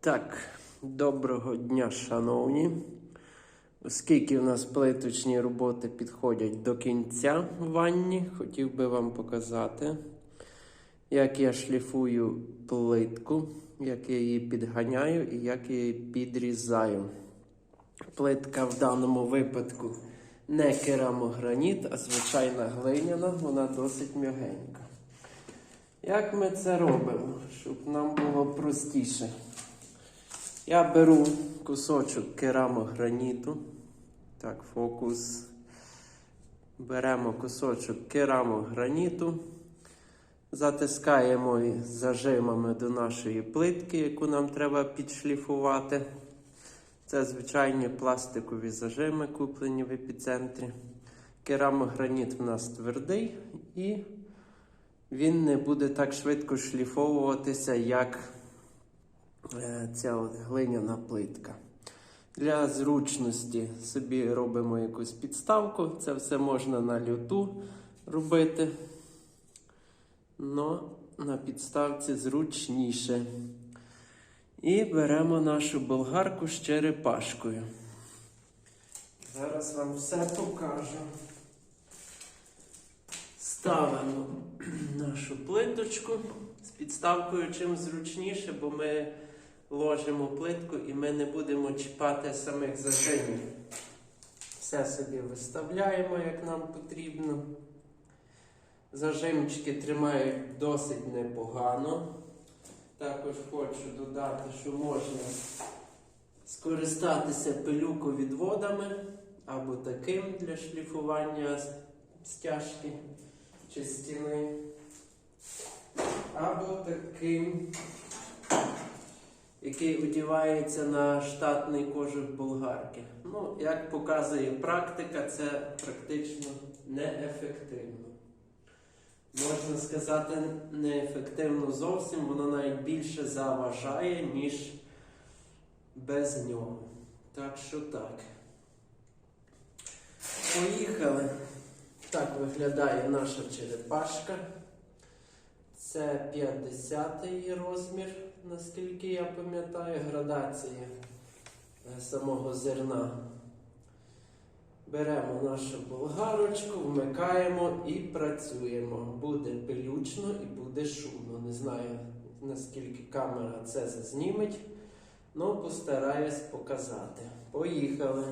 Так, доброго дня, шановні. Оскільки в нас плиточні роботи підходять до кінця в ванні, хотів би вам показати, як я шліфую плитку, як я її підганяю і як я її підрізаю. Плитка в даному випадку не керамограніт, а звичайна глиняна, вона досить м'ягенька. Як ми це робимо, щоб нам було простіше? Я беру кусочок керамограніту. Так, фокус. Беремо кусочок керамограніту, затискаємо зажимами до нашої плитки, яку нам треба підшліфувати. Це звичайні пластикові зажими, куплені в епіцентрі. Керамограніт в нас твердий і він не буде так швидко шліфовуватися, як ця от глиняна плитка. Для зручності собі робимо якусь підставку. Це все можна на люту робити. Но на підставці зручніше. І беремо нашу болгарку з черепашкою. Зараз вам все покажу. Ставимо нашу плиточку з підставкою чим зручніше, бо ми ложимо плитку і ми не будемо чіпати самих зажимів. Все собі виставляємо, як нам потрібно. Зажимчики тримають досить непогано. Також хочу додати, що можна скористатися пилюковідводами або таким для шліфування стяжки чи стіни, або таким, який одівається на штатний кожух болгарки. Ну, як показує практика, це практично неефективно. Можна сказати, неефективно зовсім, воно навіть більше заважає, ніж без нього. Так що так. Поїхали. Так виглядає наша черепашка. Це 50 її розмір, наскільки я пам'ятаю, градація е, самого зерна. Беремо нашу болгарочку, вмикаємо і працюємо. Буде пилючно і буде шумно. Не знаю, наскільки камера це зазніметь, але постараюсь показати. Поїхали!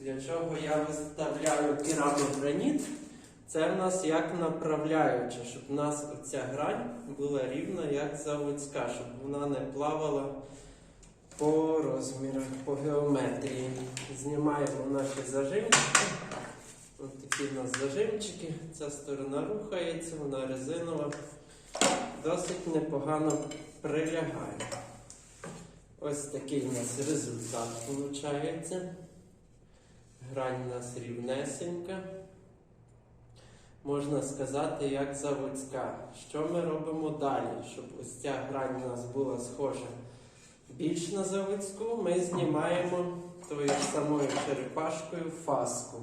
Для чого я виставляю керамограніт? Це в нас як направляюча, щоб в нас оця грань була рівна, як заводська, щоб вона не плавала по розмірах, по геометрії. Знімаємо наші зажимчики. Ось такі в нас зажимчики. Ця сторона рухається, вона резинова. Досить непогано прилягає. Ось такий у нас результат виходить. Грань у нас рівнесенька. можна сказати, як заводська. Що ми робимо далі, щоб ось ця грань у нас була схожа більш на заводську, ми знімаємо тою самою черепашкою фаску.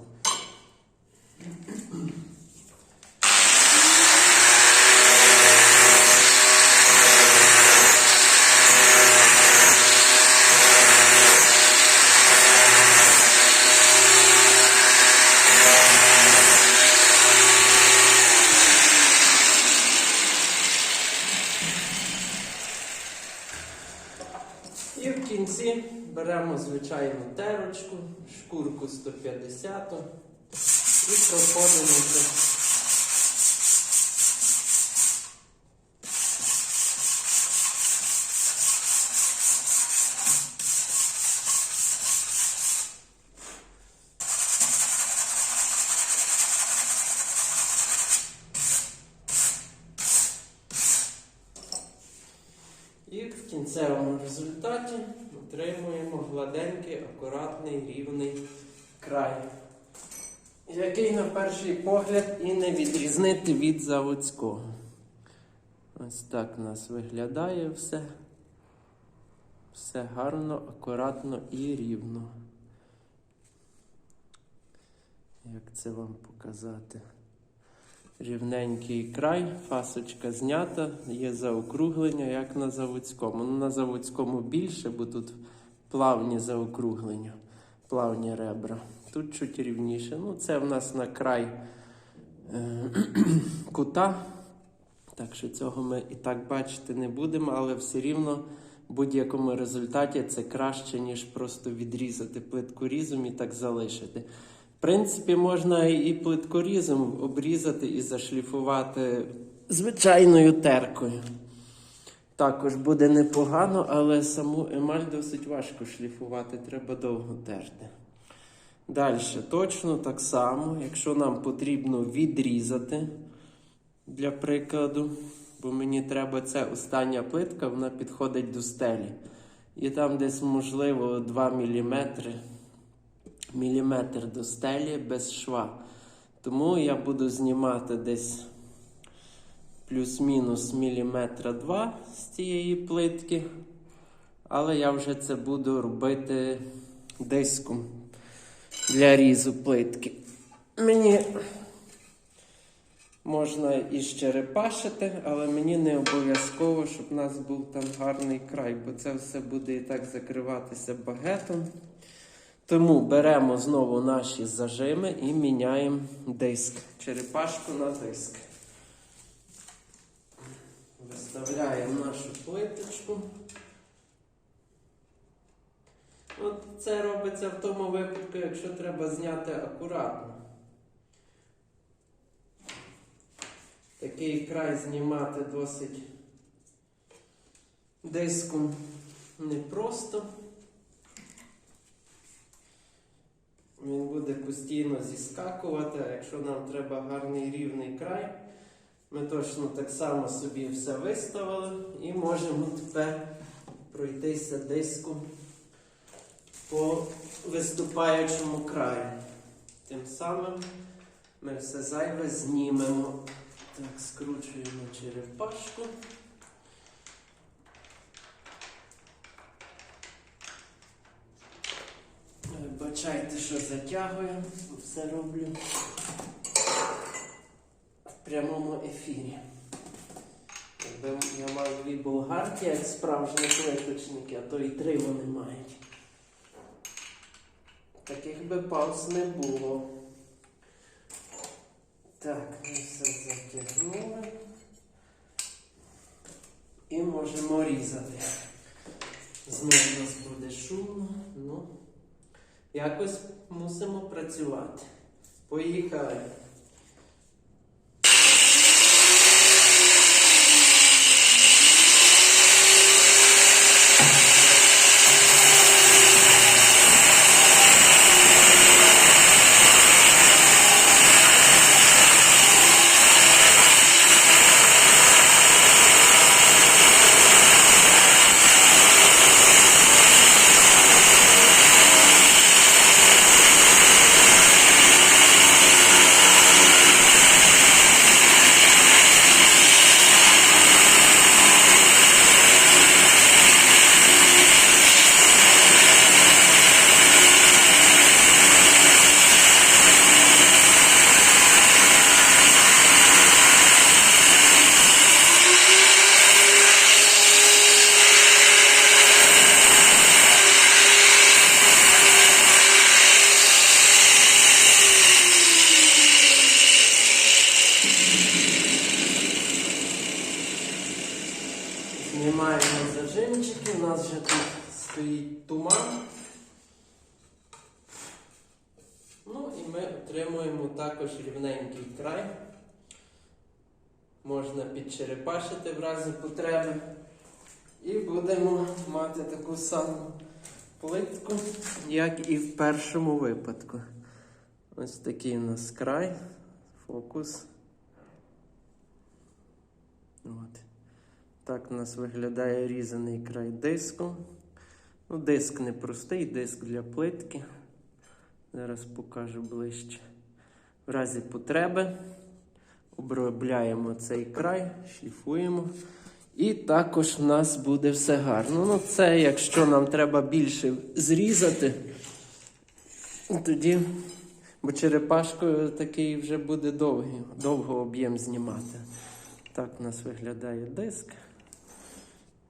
І в кінці беремо звичайну терочку, шкурку 150 і проходимося. І в кінцевому результаті отримуємо гладенький, акуратний, рівний край, який на перший погляд і не відрізнити від заводського. Ось так у нас виглядає все. Все гарно, акуратно і рівно. Як це вам показати? Рівненький край, фасочка знята, є заокруглення, як на заводському. Ну, на заводському більше, бо тут плавні заокруглення, плавні ребра. Тут чуть рівніше. Ну, це в нас на край е- кута. Так що цього ми і так бачити не будемо, але все рівно в будь-якому результаті це краще, ніж просто відрізати плитку різом і так залишити. Принципі, можна і плиткорізом обрізати і зашліфувати звичайною теркою. Також буде непогано, але саму емаль досить важко шліфувати, треба довго терти. Далі, точно так само, якщо нам потрібно відрізати, для прикладу, бо мені треба це остання плитка, вона підходить до стелі. І там десь, можливо, 2 міліметри міліметр до стелі без шва. Тому я буду знімати десь плюс-мінус міліметра два з цієї плитки. Але я вже це буду робити диском для різу плитки. Мені можна і черепашити, але мені не обов'язково, щоб у нас був там гарний край, бо це все буде і так закриватися багетом. Тому беремо знову наші зажими і міняємо диск. Черепашку на диск. Виставляємо нашу плиточку. От це робиться в тому випадку, якщо треба зняти акуратно. Такий край знімати досить диском непросто. Він буде постійно зіскакувати, а якщо нам треба гарний рівний край, ми точно так само собі все виставили і можемо тепер пройтися диском по виступаючому краю. Тим самим ми все зайве знімемо. Так, скручуємо черепашку. Вибачайте, що затягую, все роблю в прямому ефірі. Якби я мав дві болгарки, як справжні плиточники, а то і три вони мають. Таких би пауз не було. Так, ми все затягнули. І можемо різати. Знову у нас буде шумно. Ну. Якось мусимо працювати. Поїхали. Ми отримуємо також рівненький край. Можна підчерепашити в разі потреби. І будемо мати таку саму плитку, як і в першому випадку. Ось такий у нас край, фокус. От. Так у нас виглядає різаний край диску. Ну, диск не простий, диск для плитки. Зараз покажу ближче. В разі потреби обробляємо цей край, шліфуємо. І також в нас буде все гарно. Ну, це якщо нам треба більше зрізати, тоді, бо черепашкою такий вже буде довгий, довго об'єм знімати. Так у нас виглядає диск.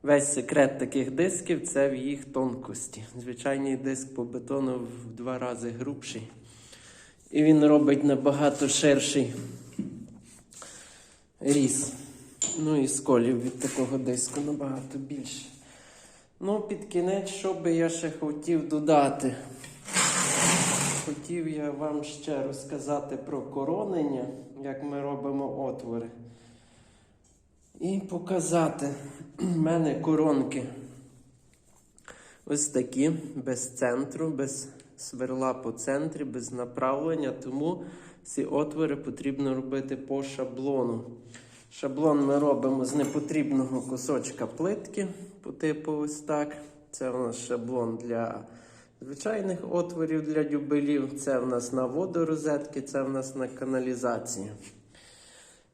Весь секрет таких дисків це в їх тонкості. Звичайний диск по бетону в два рази грубший. І він робить набагато ширший різ. Ну і сколів від такого диску набагато більше. Ну, під кінець, що би я ще хотів додати? Хотів я вам ще розказати про коронення, як ми робимо отвори. І показати в мене коронки. Ось такі, без центру, без сверла по центрі, без направлення. Тому ці отвори потрібно робити по шаблону. Шаблон ми робимо з непотрібного кусочка плитки по типу ось так. Це у нас шаблон для звичайних отворів для дюбелів. Це в нас на водорозетки, це в нас на каналізацію.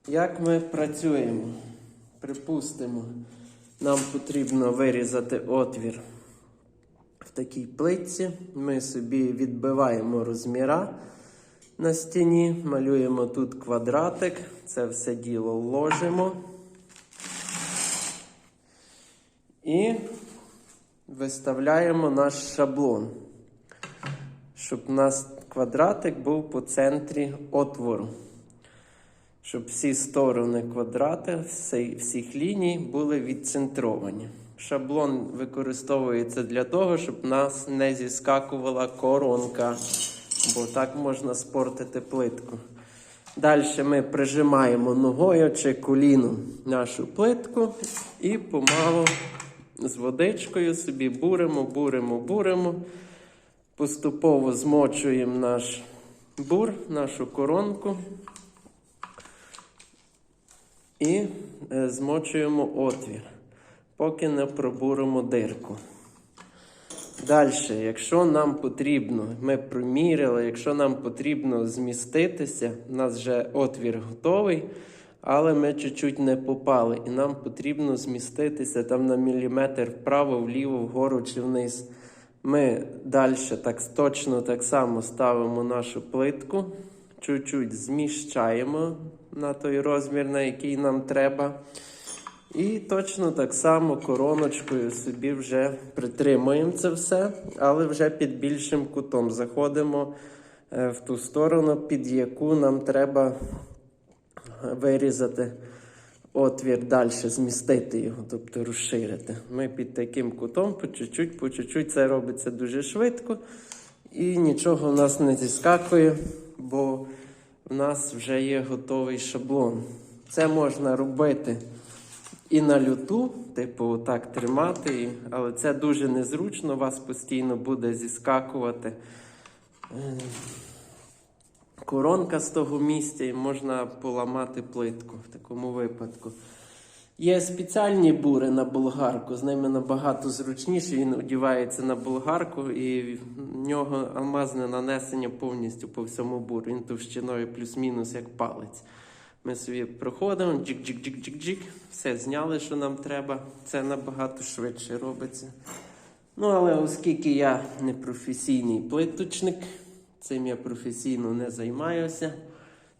Як ми працюємо? Припустимо, нам потрібно вирізати отвір в такій плитці. Ми собі відбиваємо розміра на стіні, малюємо тут квадратик, це все діло ложимо і виставляємо наш шаблон, щоб у нас квадратик був по центрі отвору. Щоб всі сторони квадрата, всіх ліній були відцентровані. Шаблон використовується для того, щоб нас не зіскакувала коронка, бо так можна спортити плитку. Далі ми прижимаємо ногою чи коліном нашу плитку і помалу з водичкою собі буримо, буримо, буримо. Поступово змочуємо наш бур, нашу коронку і е, змочуємо отвір, поки не пробуримо дирку. Далі, якщо нам потрібно, ми проміряли, якщо нам потрібно зміститися, у нас вже отвір готовий, але ми чуть-чуть не попали, і нам потрібно зміститися там на міліметр вправо, вліво, вгору чи вниз. Ми далі так точно так само ставимо нашу плитку, чуть-чуть зміщаємо на той розмір, на який нам треба. І точно так само короночкою собі вже притримуємо це все, але вже під більшим кутом. Заходимо е, в ту сторону, під яку нам треба вирізати отвір далі, змістити його, тобто розширити. Ми під таким кутом по чуть-чуть, по чуть-чуть це робиться дуже швидко і нічого в нас не зіскакує, бо в нас вже є готовий шаблон. Це можна робити і на люту, типу, так тримати, але це дуже незручно, вас постійно буде зіскакувати. е, Коронка з того місця і можна поламати плитку в такому випадку. Є спеціальні бури на болгарку, з ними набагато зручніше. Він одівається на болгарку, і в нього алмазне нанесення повністю по всьому буру. Він товщиною плюс-мінус як палець. Ми собі проходимо, джик-джик-джик-джик-джик, все зняли, що нам треба. Це набагато швидше робиться. Ну, але оскільки я не професійний плиточник, цим я професійно не займаюся,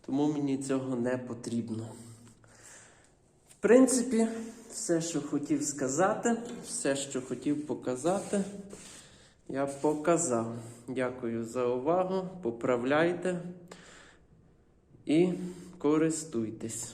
тому мені цього не потрібно. Принципі, все, що хотів сказати, все, що хотів показати, я показав. Дякую за увагу. Поправляйте і користуйтесь.